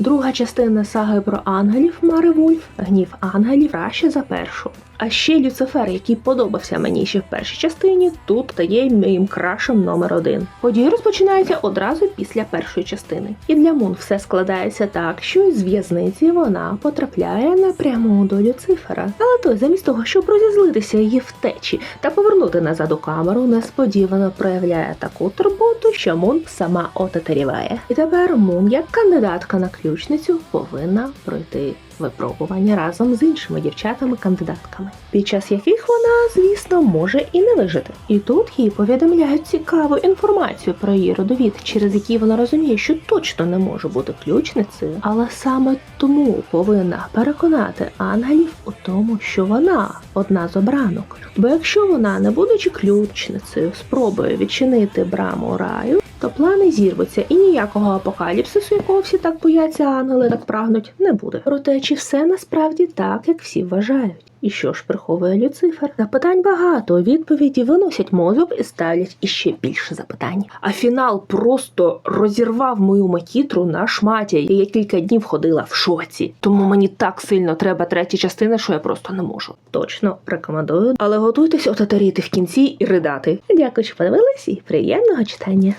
Друга частина саги про ангелів Мари Вульф гнів ангелів краще за першу. А ще Люцифер, який подобався мені ще в першій частині, тут стає моїм крашем номер один. Події розпочинаються одразу після першої частини. І для Мун все складається так, що із в'язниці вона потрапляє напряму до Люцифера. Але той, замість того, щоб розізлитися її втечі та повернути назад у камеру, несподівано проявляє таку турботу, що Мун сама отетеріває. І тепер Мун, як кандидатка на ключницю, повинна пройти випробування разом з іншими дівчатами-кандидатками, під час яких вона, звісно, може і не вижити. І тут їй повідомляють цікаву інформацію про її родовід, через який вона розуміє, що точно не може бути ключницею, але саме тому повинна переконати ангелів у тому, що вона одна з обранок. Бо якщо вона, не будучи ключницею, спробує відчинити браму раю, то плани зірвуться і ніякого апокаліпсису, якого всі так бояться, ангели так прагнуть, не буде. Проте чи все насправді так, як всі вважають? І що ж приховує Люцифер? Запитань багато, відповіді виносять мозок і ставлять іще більше запитань. А фінал просто розірвав мою макітру на шматі. і Я кілька днів ходила в шоці. Тому мені так сильно треба третя частина, що я просто не можу. Точно рекомендую, але готуйтесь отатаріти в кінці і ридати. Дякую, що подивились і приємного читання.